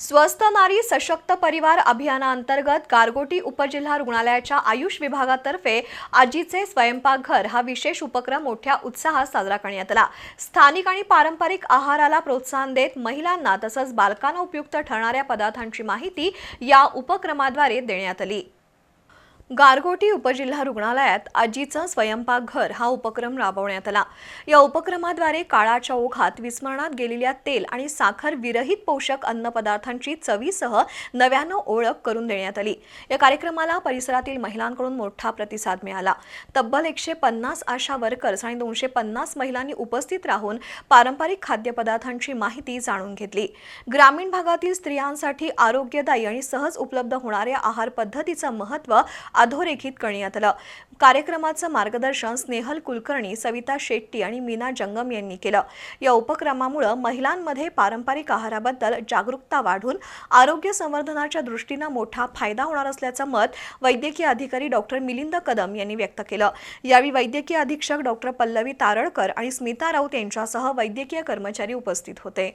स्वस्त नारी सशक्त परिवार अभियानाअंतर्गत गारगोटी उपजिल्हा रुग्णालयाच्या आयुष विभागातर्फे आजीचे स्वयंपाकघर हा विशेष उपक्रम मोठ्या उत्साहात साजरा करण्यात आला. स्थानिक आणि पारंपरिक आहाराला प्रोत्साहन देत महिलांना तसंच बालकांना उपयुक्त ठरणाऱ्या पदार्थांची माहिती या उपक्रमाद्वारे देण्यात आली. गारगोटी उपजिल्हा रुग्णालयात आजीचं स्वयंपाकघर हा उपक्रम राबवण्यात आला. या उपक्रमाद्वारे काळाच्या ओघात विस्मरणात गेलेल्या तेल आणि साखर विरहित पोषक अन्नपदार्थांची चवीसह नव्यानं ओळख करून देण्यात आली. या कार्यक्रमाला परिसरातील महिलांकडून मोठा प्रतिसाद मिळाला. तब्बल एकशे पन्नास आशा वर्कर्स आणि दोनशे पन्नास महिलांनी उपस्थित राहून पारंपरिक खाद्यपदार्थांची माहिती जाणून घेतली. ग्रामीण भागातील स्त्रियांसाठी आरोग्यदायी आणि सहज उपलब्ध होणाऱ्या आहार पद्धतीचं महत्त्व अधोरेखित करण्यात आलं. कार्यक्रमाचं मार्गदर्शन स्नेहल कुलकर्णी सविता शेट्टी आणि मीना जंगम यांनी केलं. या उपक्रमामुळे महिलांमध्ये पारंपरिक आहाराबद्दल जागरूकता वाढून आरोग्य संवर्धनाच्या दृष्टीनं मोठा फायदा होणार असल्याचं मत वैद्यकीय अधिकारी डॉक्टर मिलिंद कदम यांनी व्यक्त केलं. यावेळी वैद्यकीय अधीक्षक डॉक्टर पल्लवी तारळकर आणि स्मिता राऊत यांच्यासह वैद्यकीय कर्मचारी उपस्थित होते.